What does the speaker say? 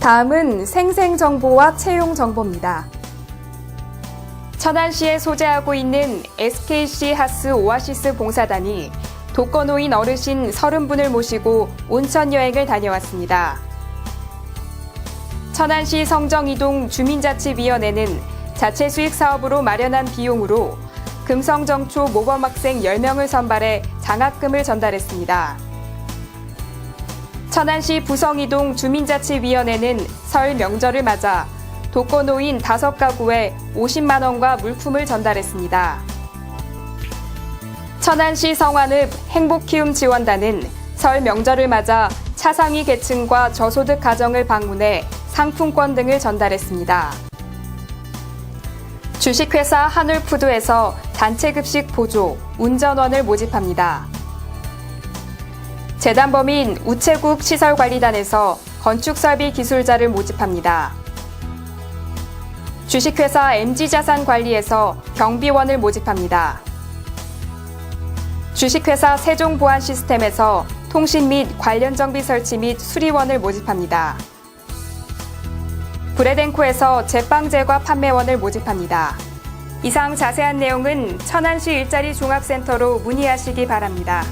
다음은 생생정보와 채용정보입니다. 천안시에 소재하고 있는 SKC 하스 오아시스 봉사단이 독거노인 어르신 30분을 모시고 온천 여행을 다녀왔습니다. 천안시 성정이동 주민자치위원회는 자체 수익 사업으로 마련한 비용으로 금성정초 모범학생 10명을 선발해 장학금을 전달했습니다. 천안시 부성이동 주민자치위원회는 설 명절을 맞아 독거노인 5가구에 50만 원과 물품을 전달했습니다. 천안시 성완읍 행복키움 지원단은 설 명절을 맞아 차상위 계층과 저소득 가정을 방문해 상품권 등을 전달했습니다. 주식회사 한울푸드에서 단체급식 보조, 운전원을 모집합니다. 재단법인 우체국 시설관리단에서 건축설비 기술자를 모집합니다. 주식회사 MG자산관리에서 경비원을 모집합니다. 주식회사 세종보안시스템에서 통신 및 관련 정비 설치 및 수리원을 모집합니다. 브레덴코에서 제빵 제과 판매원을 모집합니다. 이상 자세한 내용은 천안시 일자리 종합센터로 문의하시기 바랍니다.